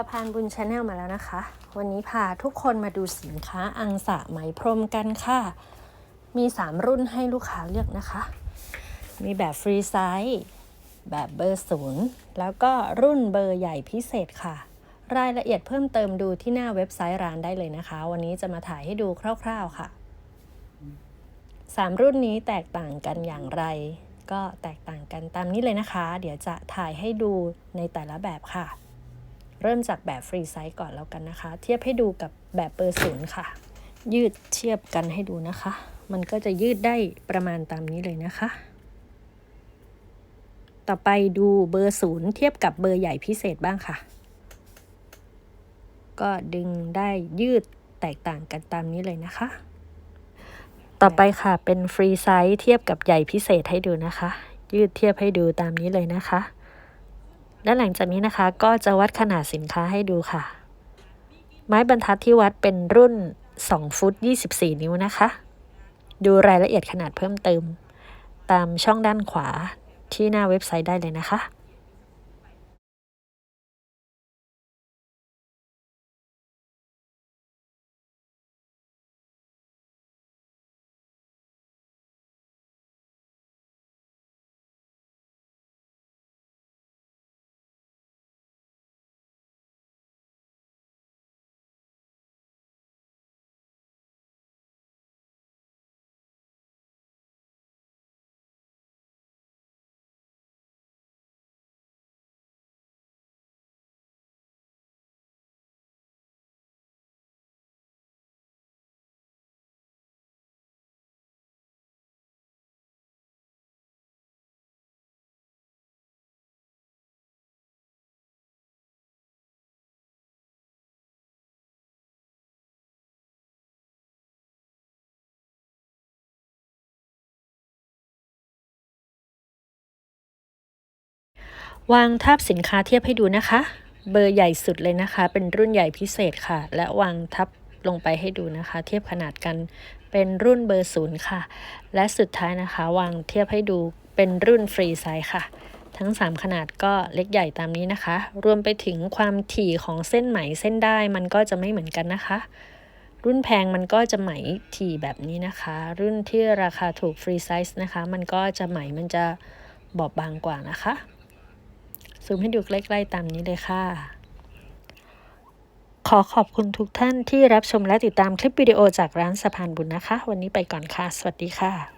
สะพานบุญชาแนลมาแล้วนะคะ วันนี้พาทุกคนมาดูสินค้าอังสะไหมพรมกันค่ะ มี 3 รุ่นให้ลูกค้าเลือกนะคะ มีแบบฟรีไซส์แบบเบอร์ศูนย์แล้วก็รุ่นเบอร์ใหญ่พิเศษค่ะ รายละเอียดเพิ่มเติมดูที่หน้าเว็บไซต์ร้านได้เลยนะคะ วันนี้จะมาถ่ายให้ดูคร่าวๆค่ะ 3 รุ่นนี้แตกต่างกันอย่างไร ก็แตกต่างกันตามนี้เลยนะคะ เดี๋ยวจะถ่ายให้ดูในแต่ละแบบค่ะ เริ่มจากแบบฟรีไซส์ก่อนแล้วกันนะคะ เทียบให้ดูกับแบบเบอร์ศูนย์ค่ะ ยืดเทียบกันให้ดูนะคะ มันก็จะยืดได้ประมาณตามนี้เลยนะคะ ต่อไปดูเบอร์ศูนย์เทียบกับเบอร์ใหญ่พิเศษบ้างค่ะ ก็ดึงได้ยืดแตกต่างกันตามนี้เลยนะคะ ต่อไปค่ะเป็นฟรีไซส์เทียบกับใหญ่พิเศษให้ดูนะคะ ยืดเทียบให้ดูตามนี้เลยนะคะ และหลังจากนี้นะคะก็จะวัดขนาดสินค้าให้ดูค่ะ ไม้บรรทัดที่วัดเป็นรุ่น 2 ฟุต 24 นิ้วนะคะ ดูรายละเอียดขนาดเพิ่มเติม ตามช่องด้านขวาที่หน้าเว็บไซต์ได้เลยนะคะ วางทับสินค้าเทียบให้ดูนะคะ เบอร์ใหญ่สุดเลยนะคะ เป็นรุ่นใหญ่พิเศษค่ะ และวางทับลงไปให้ดูนะคะ เทียบขนาดกันเป็นรุ่นเบอร์ศูนย์ค่ะ และสุดท้ายนะคะ วางเทียบให้ดูเป็นรุ่นฟรีไซส์ค่ะ ทั้ง 3 ขนาดก็เล็กใหญ่ตามนี้นะคะ รวมไปถึงความถี่ของเส้นไหมเส้นได้มันก็จะไม่เหมือนกันนะคะ รุ่นแพงมันก็จะไหมถี่แบบนี้นะคะ รุ่นที่ราคาถูกฟรีไซส์นะคะ มันก็จะไหมมันจะบอบบางกว่านะคะ ซูมให้ดูใกล้ๆตามนี้เลยค่ะ ขอขอบคุณทุกท่านที่รับชมและติดตามคลิปวิดีโอจากร้านสะพานบุญนะคะ วันนี้ไปก่อนค่ะ สวัสดีค่ะ